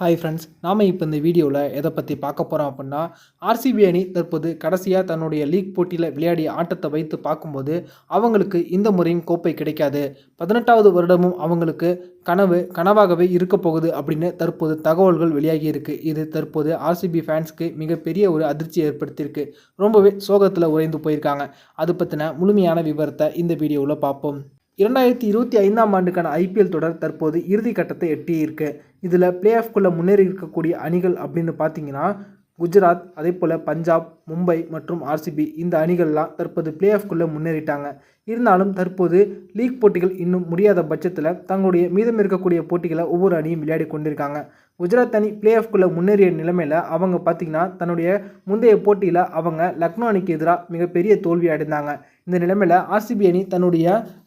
Hi friends நாம் இப்போ இந்த வீடியோவில் எதை பற்றி பார்க்க போகிறோம் அப்படின்னா ஆர்சிபி அணி தற்போது கடைசியாக தன்னுடைய லீக் போட்டியில் விளையாடிய ஆட்டத்தை வைத்து பார்க்கும்போது அவங்களுக்கு இந்த முறையும் கோப்பை கிடைக்காது. பதினெட்டாவது வருடமும் அவங்களுக்கு கனவு கனவாகவே இருக்க போகுது அப்படின்னு தற்போது தகவல்கள் வெளியாகி இருக்குது இது தற்போது ஆர்சிபி ஃபேன்ஸ்க்கு மிகப்பெரிய ஒரு அதிர்ச்சி ஏற்படுத்தியிருக்கு. ரொம்பவே சோகத்தில் உறைந்து போயிருக்காங்க. அது பற்றின முழுமையான விவரத்தை இந்த வீடியோவில் பார்ப்போம். இரண்டாயிரத்தி இருபத்தி ஐந்தாம் ஆண்டுக்கான ஐபிஎல் தொடர் தற்போது இறுதி கட்டத்தை எட்டியிருக்கு. இதில் பிளே ஆஃப்குள்ளே முன்னேறி இருக்கக்கூடிய அணிகள் அப்படின்னு பார்த்தீங்கன்னா குஜராத் அதே போல் பஞ்சாப் மும்பை மற்றும் ஆர்சிபி இந்த அணிகள்லாம் தற்போது பிளே ஆஃப்குள்ளே முன்னேறிட்டாங்க. இருந்தாலும் தற்போது லீக் போட்டிகள் இன்னும் முடியாத பட்சத்தில் தங்களுடைய மீதம் இருக்கக்கூடிய போட்டிகளை ஒவ்வொரு அணியும் விளையாடி கொண்டிருக்காங்க. குஜராத் அணி பிளே ஆஃப்குள்ளே முன்னேறிய நிலைமையில் அவங்க பார்த்திங்கன்னா தன்னுடைய முந்தைய போட்டியில் அவங்க லக்னோ அணிக்கு எதிராக மிகப்பெரிய தோல்வி அடைந்தாங்க. இந்த நிலைமையில் ஆர்சிபி அணி தன்னுடைய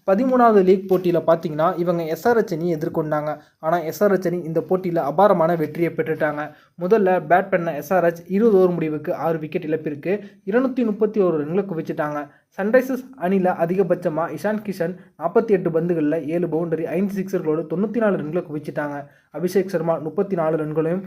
பதிமூணாவது லீக் போட்டியில் பார்த்தீங்கன்னா இவங்க எஸ்ஆர்ஹெச் அணி எதிர்கொண்டாங்க. ஆனால் எஸ்ஆர்ஹெச் அணி இந்த போட்டியில் அபாரமான வெற்றியை பெற்றுட்டாங்க. முதல்ல பேட் பண்ண எஸ்ஆர்ஹெச் இருபது ஓவர் முடிவுக்கு ஆறு விக்கெட் இழப்பிற்கு இருநூற்றி முப்பத்தி ஒரு ரன்களை குவிச்சிட்டாங்க. சன்ரைசர்ஸ் அணியில் அதிகபட்சமாக இஷான் கிஷன் நாற்பத்தி எட்டு பந்துகளில் ஏழு பவுண்டரி ஐந்து சிக்ஸர்களோடு தொண்ணூற்றி நாலு ரன்களை குவிச்சிட்டாங்க. அபிஷேக் சர்மா முப்பத்தி நாலு ரன்களையும்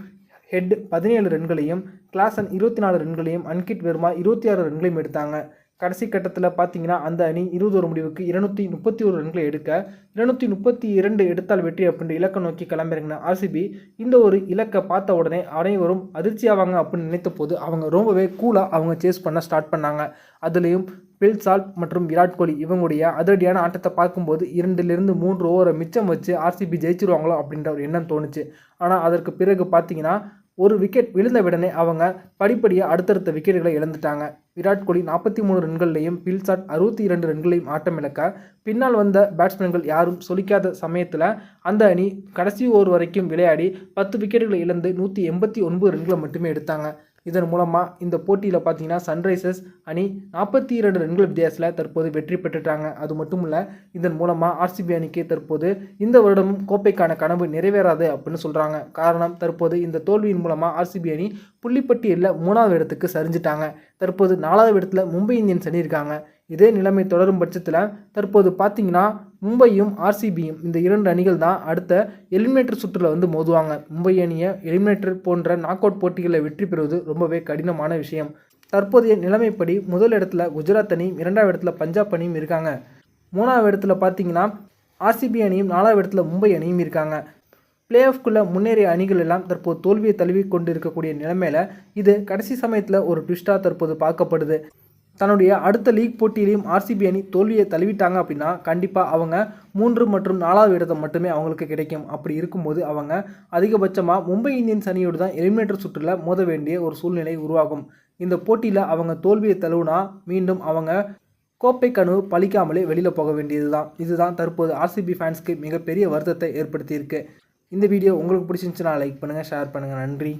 ஹெட் பதினேழு ரன்களையும் கிளாசன் இருபத்தி நாலு ரன்களையும் அன்கிட் வெர்மா இருபத்தி ஆறு ரன்களையும் எடுத்தாங்க. கடைசி கட்டத்தில் பார்த்தீங்கன்னா அந்த அணி இருபது ஒரு முடிவுக்கு இருநூற்றி முப்பத்தி ஒரு ரன்களை எடுக்க இருநூற்றி முப்பத்தி இரண்டு எடுத்தால் வெற்றி அப்படின்ற இலக்கை நோக்கி கிளம்பிறங்கின ஆர்சிபி இந்த ஒரு இலக்கை பார்த்த உடனே அனைவரும் அதிர்ச்சியாவாங்க அப்படின்னு நினைத்த போது அவங்க ரொம்பவே கூலாக அவங்க சேஸ் பண்ண ஸ்டார்ட் பண்ணாங்க. அதுலேயும் பில்சால்ட் மற்றும் விராட் கோலி இவங்களுடைய அதிரடியான ஆட்டத்தை பார்க்கும்போது இரண்டிலிருந்து மூன்று ஓவரை மிச்சம் வச்சு ஆர்சிபி ஜெயிச்சிருவாங்களோ அப்படின்ற ஒரு எண்ணம் தோணுச்சு. ஆனால் அதற்கு பிறகு பார்த்தீங்கன்னா ஒரு விக்கெட் விழுந்த உடனே அவங்க படிப்படியாக அடுத்தடுத்த விக்கெட்டுகளை இழந்துட்டாங்க. விராட் கோலி நாற்பத்தி மூணு ரன்கள்லையும் பில்சாட் அறுபத்தி இரண்டு ரன்களையும் ஆட்டம் இழக்க பின்னால் வந்த பேட்ஸ்மேன்கள் யாரும் சொலிக்காத சமயத்தில் அந்த அணி கடைசி ஓவர் வரைக்கும் விளையாடி பத்து விக்கெட்டுகளை இழந்து நூற்றி எண்பத்தி ஒன்பது ரன்களை மட்டுமே எடுத்தாங்க. இதன் மூலமாக இந்த போட்டியில் பார்த்தீங்கன்னா சன்ரைசர்ஸ் அணி நாற்பத்தி இரண்டு ரன்கள் வித்தியாசத்தில் தற்போது வெற்றி பெற்றுட்டாங்க. அது மட்டும் இல்லை இதன் மூலமாக ஆர்சிபி அணிக்கு தற்போது இந்த வருடமும் கோப்பைக்கான கனவு நிறைவேறாது அப்படின்னு சொல்கிறாங்க காரணம் தற்போது இந்த தோல்வியின் மூலமாக ஆர்சிபி அணி புள்ளிப்பட்டியலில் மூணாவது இடத்துக்கு சரிஞ்சிட்டாங்க. தற்போது நாலாவது இடத்துல மும்பை இந்தியன்ஸ் அணி இருக்காங்க இதே நிலைமை தொடரும் பட்சத்தில் தற்போது பார்த்தீங்கன்னா மும்பையும் ஆர்சிபியும் இந்த இரண்டு அணிகள் தான் அடுத்த எலிமினேட்டர் சுற்றில் வந்து மோதுவாங்க. மும்பை அணியை எலிமினேட்டர் போன்ற நாக் அவுட் போட்டிகளில் வெற்றி பெறுவது ரொம்பவே கடினமான விஷயம். தற்போதைய நிலைமைப்படி முதல் இடத்துல குஜராத் அணியும் இரண்டாவது இடத்துல பஞ்சாப் அணியும் இருக்காங்க. மூணாவது இடத்துல பார்த்தீங்கன்னா ஆர்சிபி அணியும் நாலாவது இடத்துல மும்பை அணியும் இருக்காங்க. பிளே ஆஃப்குள்ளே முன்னேறிய அணிகள் எல்லாம் தற்போது தோல்வியை தழுவி கொண்டு இருக்கக்கூடிய நிலைமையில் இது கடைசி சமயத்தில் ஒரு ட்விஸ்ட்டாக தற்போது பார்க்கப்படுது. தன்னுடைய அடுத்த லீக் போட்டியிலையும் ஆர்சிபி அணி தோல்வியை தழுவிட்டாங்க அப்படின்னா கண்டிப்பாக அவங்க மூன்று மற்றும் நாலாவது இடத்தை மட்டுமே அவங்களுக்கு கிடைக்கும். அப்படி இருக்கும்போது அவங்க அதிகபட்சமாக மும்பை இந்தியன்ஸ் அணியோடு தான் எலிமினேட்டர் சுற்றில் மோத வேண்டிய ஒரு சூழ்நிலை உருவாகும். இந்த போட்டியில் அவங்க தோல்வியை தழுவுனா மீண்டும் அவங்க கோப்பை கனவு பழிக்காமலே வெளியில் போக வேண்டியது தான் இதுதான் தற்போது ஆர்சிபி ஃபேன்ஸ்க்கு மிகப்பெரிய வருத்தத்தை ஏற்படுத்தியிருக்கு. இந்த வீடியோ உங்களுக்கு பிடிச்சிருந்துச்சுன்னா லைக் பண்ணுங்கள் ஷேர் பண்ணுங்கள் நன்றி.